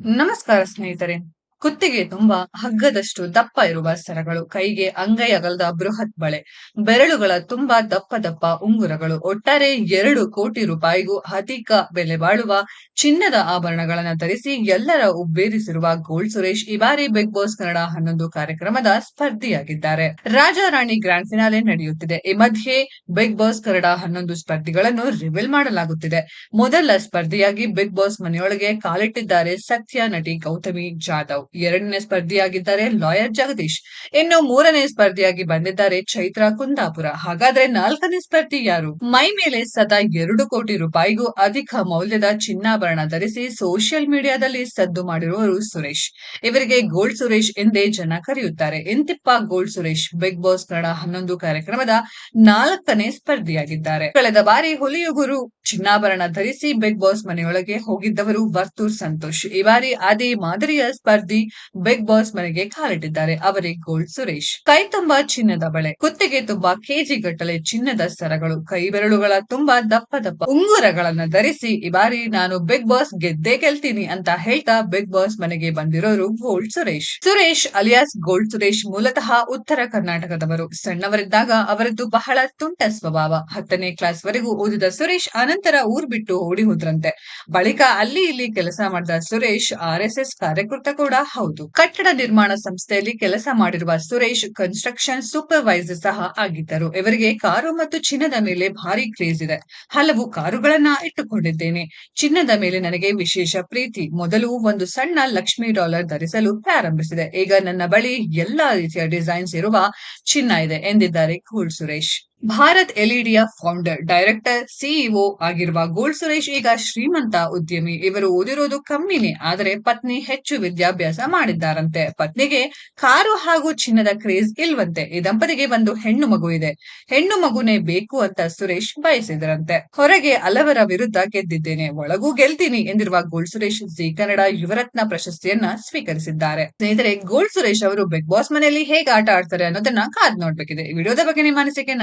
ನಮಸ್ಕಾರ ಸ್ನೇಹಿತರೆ ಕುತ್ತಿಗೆ ತುಂಬಾ ಹಗ್ಗದಷ್ಟು ದಪ್ಪ ಇರುವ ಸರಗಳು, ಕೈಗೆ ಅಂಗೈ ಅಗಲದ ಬೃಹತ್ ಬಳೆ, ಬೆರಳುಗಳ ತುಂಬಾ ದಪ್ಪ ದಪ್ಪ ಉಂಗುರಗಳು, ಒಟ್ಟಾರೆ ಎರಡು ಕೋಟಿ ರೂಪಾಯಿಗೂ ಅಧಿಕ ಬೆಲೆ ಬಾಳುವ ಚಿನ್ನದ ಆಭರಣಗಳನ್ನು ಧರಿಸಿ ಎಲ್ಲರ ಉಬ್ಬೇರಿಸಿರುವ ಗೋಲ್ಡ್ ಸುರೇಶ್ ಈ ಬಾರಿ ಬಿಗ್ ಬಾಸ್ ಕನ್ನಡ ಹನ್ನೊಂದು ಕಾರ್ಯಕ್ರಮದ ಸ್ಪರ್ಧಿಯಾಗಿದ್ದಾರೆ. ರಾಜಾ ರಾಣಿ ಗ್ರ್ಯಾಂಡ್ ಫಿನಾಲೆ ನಡೆಯುತ್ತಿದೆ. ಈ ಮಧ್ಯೆ ಬಿಗ್ ಬಾಸ್ ಕನ್ನಡ ಹನ್ನೊಂದು ಸ್ಪರ್ಧಿಗಳನ್ನು ರಿವೀಲ್ ಮಾಡಲಾಗುತ್ತಿದೆ. ಮೊದಲ ಸ್ಪರ್ಧಿಯಾಗಿ ಬಿಗ್ ಬಾಸ್ ಮನೆಯೊಳಗೆ ಕಾಲಿಟ್ಟಿದ್ದಾರೆ ಸತ್ಯ ನಟಿ ಗೌತಮಿ ಜಾಧವ್. ಎರಡನೇ ಸ್ಪರ್ಧಿಯಾಗಿದ್ದಾರೆ ಲಾಯರ್ ಜಗದೀಶ್. ಇನ್ನು ಮೂರನೇ ಸ್ಪರ್ಧಿಯಾಗಿ ಬಂದಿದ್ದಾರೆ ಚೈತ್ರಾ ಕುಂದಾಪುರ. ಹಾಗಾದ್ರೆ ನಾಲ್ಕನೇ ಸ್ಪರ್ಧಿ ಯಾರು? ಮೈ ಮೇಲೆ ಸದಾ ಎರಡು ಕೋಟಿ ರೂಪಾಯಿಗೂ ಅಧಿಕ ಮೌಲ್ಯದ ಚಿನ್ನಾಭರಣ ಧರಿಸಿ ಸೋಷಿಯಲ್ ಮೀಡಿಯಾದಲ್ಲಿ ಸದ್ದು ಮಾಡಿರುವವರು ಸುರೇಶ್. ಇವರಿಗೆ ಗೋಲ್ಡ್ ಸುರೇಶ್ ಎಂದೇ ಜನ ಕರೆಯುತ್ತಾರೆ. ಇಂತಿಪ್ಪ gold Suresh, Bigg Boss Kannada ಹನ್ನೊಂದು ಕಾರ್ಯಕ್ರಮದ ನಾಲ್ಕನೇ ಸ್ಪರ್ಧಿಯಾಗಿದ್ದಾರೆ. ಕಳೆದ ಬಾರಿ ಹುಲಿಯುಗುರು ಚಿನ್ನಾಭರಣ ಧರಿಸಿ ಬಿಗ್ ಬಾಸ್ ಮನೆಯೊಳಗೆ ಹೋಗಿದ್ದವರು ವರ್ತೂರ್ ಸಂತೋಷ್. ಈ ಬಾರಿ ಅದೇ ಮಾದರಿಯ ಸ್ಪರ್ಧಿ ಬಿಗ್ ಬಾಸ್ ಮನೆಗೆ ಕಾಲಿಟ್ಟಿದ್ದಾರೆ. ಅವರೇ ಗೋಲ್ಡ್ ಸುರೇಶ್. ಕೈ ತುಂಬಾ ಚಿನ್ನದ ಬಳೆ. ಕುತ್ತಿಗೆ ತುಂಬಾ ಕೆಜಿ ಗಟ್ಟಲೆ ಚಿನ್ನದ ಸರಗಳು. ಕೈ ಬೆರಳುಗಳ ತುಂಬಾ ದಪ್ಪ ದಪ್ಪ ಉಂಗುರಗಳನ್ನ ಧರಿಸಿ, ಈ ಬಾರಿ ನಾನು ಬಿಗ್ ಬಾಸ್ ಗೆದ್ದೇ ಗೆಲ್ತೀನಿ ಅಂತ ಹೇಳ್ತಾ ಬಿಗ್ ಬಾಸ್ ಮನೆಗೆ ಬಂದಿರೋರು gold Suresh. Suresh alias gold Suresh ಮೂಲತಃ ಉತ್ತರ ಕರ್ನಾಟಕದವರು. ಸಣ್ಣವರಿದ್ದಾಗ ಅವರದ್ದು ಬಹಳ ತುಂಟ ಸ್ವಭಾವ. ಹತ್ತನೇ ಕ್ಲಾಸ್ ವರೆಗೂ ಓದಿದ ಸುರೇಶ್ ಅನಂತರ ಊರ್ ಬಿಟ್ಟು ಓಡಿ ಹೋದ್ರಂತೆ. ಬಳಿಕ ಅಲ್ಲಿ ಇಲ್ಲಿ ಕೆಲಸ ಮಾಡಿದ ಸುರೇಶ್ ಆರ್ ಎಸ್ ಎಸ್ ಕಾರ್ಯಕರ್ತ ಕೂಡ ಹೌದು. ಕಟ್ಟಡ ನಿರ್ಮಾಣ ಸಂಸ್ಥೆಯಲ್ಲಿ ಕೆಲಸ ಮಾಡಿರುವ ಸುರೇಶ್ ಕನ್ಸ್ಟ್ರಕ್ಷನ್ ಸೂಪರ್ವೈಸರ್ ಸಹ ಆಗಿದ್ದರು. ಇವರಿಗೆ ಕಾರು ಮತ್ತು ಚಿನ್ನದ ಮೇಲೆ ಭಾರಿ ಕ್ರೇಜ್ ಇದೆ. ಹಲವು ಕಾರುಗಳನ್ನ ಇಟ್ಟುಕೊಂಡಿದ್ದೇನೆ. ಚಿನ್ನದ ಮೇಲೆ ನನಗೆ ವಿಶೇಷ ಪ್ರೀತಿ. ಮೊದಲು ಒಂದು ಸಣ್ಣ ಲಕ್ಷ್ಮಿ ಡಾಲರ್ ಧರಿಸಲು ಪ್ರಾರಂಭಿಸಿದೆ. ಈಗ ನನ್ನ ಬಳಿ ಎಲ್ಲಾ ರೀತಿಯ ಡಿಸೈನ್ಸ್ ಇರುವ ಚಿನ್ನ ಇದೆ ಎಂದಿದ್ದಾರೆ ಕೂಲ್ ಸುರೇಶ್. ಭಾರತ್ ಎಲ್ಇಡಿಯ ಫೌಂಡರ್ ಡೈರೆಕ್ಟರ್ ಸಿಇಒ ಆಗಿರುವ ಗೋಲ್ಡ್ ಸುರೇಶ್ ಈಗ ಶ್ರೀಮಂತ ಉದ್ಯಮಿ. ಇವರು ಓದಿರೋದು ಕಮ್ಮಿನೇ, ಆದರೆ ಪತ್ನಿ ಹೆಚ್ಚು ವಿದ್ಯಾಭ್ಯಾಸ ಮಾಡಿದ್ದಾರಂತೆ. ಪತ್ನಿಗೆ ಕಾರು ಹಾಗೂ ಚಿನ್ನದ ಕ್ರೇಜ್ ಇಲ್ವಂತೆ. ಈ ದಂಪತಿಗೆ ಒಂದು ಹೆಣ್ಣು ಮಗು ಇದೆ. ಹೆಣ್ಣು ಮಗುನೇ ಬೇಕು ಅಂತ ಸುರೇಶ್ ಬಯಸಿದರಂತೆ. ಹೊರಗೆ ಹಲವರ ವಿರುದ್ಧ ಗೆದ್ದಿದ್ದೇನೆ, ಒಳಗೂ ಗೆಲ್ತೀನಿ ಎಂದಿರುವ ಗೋಲ್ಡ್ ಸುರೇಶ್ ಜಿ ಕನ್ನಡ ಯುವರತ್ನ ಪ್ರಶಸ್ತಿಯನ್ನ ಸ್ವೀಕರಿಸಿದ್ದಾರೆ. ಸ್ನೇಹಿತರೆ ಗೋಲ್ಡ್ ಸುರೇಶ್ ಅವರು ಬಿಗ್ ಬಾಸ್ ಮನೆಯಲ್ಲಿ ಹೇಗೆ ಆಟ ಆಡ್ತಾರೆ ಅನ್ನೋದನ್ನ ಕಾದ್ ನೋಡ್ಬೇಕಿದೆ. ವಿಡಿಯೋದ ಬಗ್ಗೆ ನಿಮ್ಮ ಅನಿಸಿಕೆನ